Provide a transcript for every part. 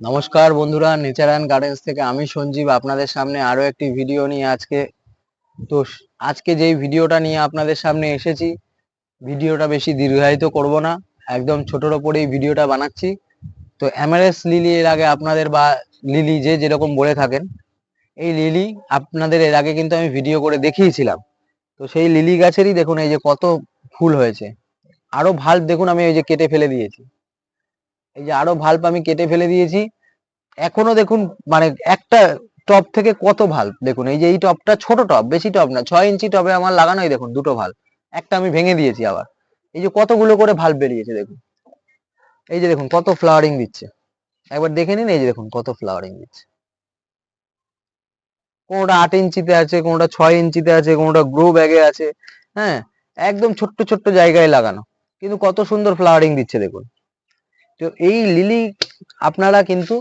নমস্কার বন্ধুরা nature and gardens থেকে আমি সঞ্জীব আপনাদের সামনে আরও একটি ভিডিও নিয়ে আজকে। তো আজকে যেই ভিডিওটা নিয়ে আপনাদের সামনে এসেছি ভিডিওটা বেশি দীর্ঘায়িত করব না, একদম ছোটোর ওপরেই ভিডিওটা বানাচ্ছি। তো অ্যামারেস লিলি এর আগে আপনাদের বা লিলি যে যেরকম বলে থাকেন, এই লিলি আপনাদের এর আগে কিন্তু আমি ভিডিও করে দেখিয়েছিলাম। তো সেই লিলি গাছেরই দেখুন এই যে কত ফুল হয়েছে। আরও ভালো দেখুন আমি ওই যে কেটে ফেলে দিয়েছি। এই যে আরও ভাল্ব আমি কেটে ফেলে দিয়েছি। এখনও দেখুন মানে একটা টব থেকে কত ভালো দেখুন, এই যে এই টবটা ছোট টব বেশি টব না, ছয় ইঞ্চি টবে আমার লাগানোই দেখুন দুটো ভালো একটা আমি ভেঙে দিয়েছি আবার। এই যে কতগুলো করে ভাল্ব বেরিয়েছে দেখুন। এই যে দেখুন, কত ফ্লাওয়ারিং দিচ্ছে। একবার দেখে নিন, এই যে দেখুন, কত ফ্লাওয়ারিং দিচ্ছে। কোনোটা আট ইঞ্চিতে আছে, কোনোটা ছয় ইঞ্চিতে আছে, কোনোটা গ্রো ব্যাগে আছে। হ্যাঁ একদম ছোট্ট ছোট্ট জায়গায় লাগানো। কিন্তু কত সুন্দর ফ্লাওয়ারিং দিচ্ছে দেখুন। তো এই লিলি আপনারা কিন্তু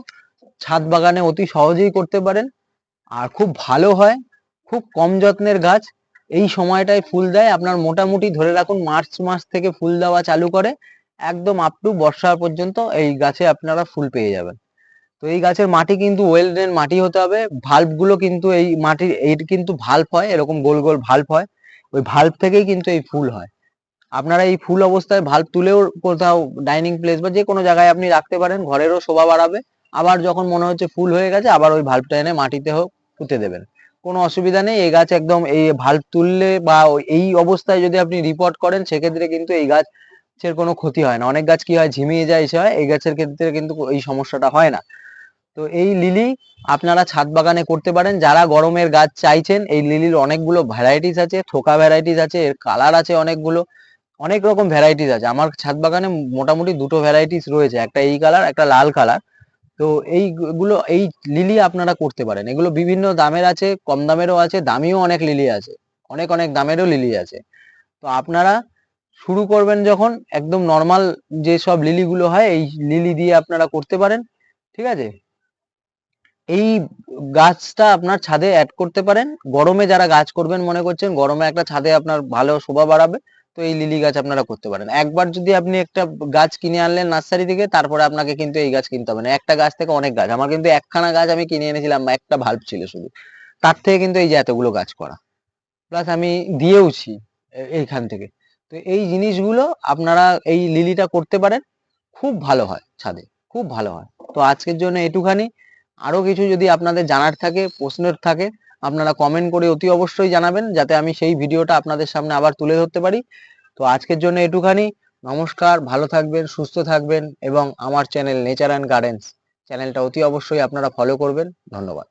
ছাদ বাগানে অতি সহজেই করতে পারেন। আর খুব ভালো হয়, খুব কম যত্নের গাছ। এই সময়টায় ফুল দেয়। আপনার মোটামুটি ধরে রাখুন মার্চ মাস থেকে ফুল দেওয়া চালু করে। একদম আপ টু বর্ষা পর্যন্ত এই গাছে আপনারা ফুল পেয়ে যাবেন। তো এই গাছের মাটি কিন্তু ওয়েল ড্রেন মাটি হতে হবে। ভাল্বগুলো কিন্তু এই মাটির, এর কিন্তু ভাল্ব হয়। এরকম গোল গোল ভাল্ব হয়। ওই ভাল্ব থেকেই কিন্তু এই ফুল হয়। আপনারা এই ফুল অবস্থায় ভাল্ব তুলেও কোথাও ডাইনিং প্লেস বা যে কোনো জায়গায় আপনি রাখতে পারেন, ঘরেরও শোভা বাড়াবে। আবার যখন মনে হচ্ছে ফুল হয়ে গেছে, আবার ওই ভাল্বটা এনে মাটিতে হোক পুঁতে দেবেন। কোনো অসুবিধা নেই, এই গাছ একদম এই ভাল্ব তুললে বা এই অবস্থায় যদি আপনি রিপোর্ট করেন, সেক্ষেত্রে কিন্তু এই গাছের কোনো ক্ষতি হয় না। অনেক গাছ কি হয়, ঝিমিয়ে যায়, সে হয়, এই গাছের ক্ষেত্রে কিন্তু এই সমস্যাটা হয় না। তো এই লিলি আপনারা ছাদ বাগানে করতে পারেন। যারা গরমের গাছ চাইছেন, এই লিলির অনেকগুলো ভ্যারাইটিস আছে, থোকা ভ্যারাইটিস আছে, এর কালার আছে অনেকগুলো। অনেক রকম ভ্যারাইটিস আছে। আমার ছাদ বাগানে মোটামুটি দুটো ভ্যারাইটিস রয়েছে, একটা এই কালার একটা লাল কালার তো এইগুলো এই লিলি আপনারা করতে পারেন। এগুলো বিভিন্ন দামের আছে, কম দামেরও আছে, দামিও অনেক লিলি আছে। অনেক অনেক দামেরও লিলি আছে। তো আপনারা শুরু করবেন যখন একদম নর্মাল যে সব লিলিগুলো হয়, এই লিলি দিয়ে আপনারা করতে পারেন। ঠিক আছে? এই গাছটা আপনার ছাদে অ্যাড করতে পারেন। গরমে যারা গাছ করবেন মনে করছেন, গরমে একটা ছাদে আপনার ভালো শোভা বাড়াবে। তো এই লিলি গাছ আপনারা করতে পারেন। একবার যদি আপনি একটা গাছ কিনে আনলেন নার্সারি থেকে, তারপরে আপনাকে কিন্তু এই গাছ কিনতে হবে না। একটা গাছ থেকে অনেক গাছ। আমার কিন্তু একখানা গাছ আমি কিনে এনেছিলাম একটা ভাল্ব ছিল শুধু। তার থেকে কিন্তু এই যে এতগুলো গাছ করা। প্লাস আমি দিয়েওছি এইখান থেকে। তো এই জিনিসগুলো আপনারা এই লিলিটা করতে পারেন। খুব ভালো হয় ছাদে। খুব ভালো হয়। তো আজকের জন্য এটুখানি। আরও কিছু যদি আপনাদের জানার থাকে, প্রশ্নের থাকে আপনারা কমেন্ট করে অতি অবশ্যই জানাবেন, যাতে আমি সেই ভিডিওটা আপনাদের সামনে আবার তুলে ধরতে পারি। তো আজকের জন্য এটুখানি। নমস্কার, ভালো থাকবেন, সুস্থ থাকবেন এবং আমার চ্যানেল নেচার অ্যান্ড গার্ডেন্স চ্যানেলটা অতি অবশ্যই আপনারা ফলো করবেন। ধন্যবাদ।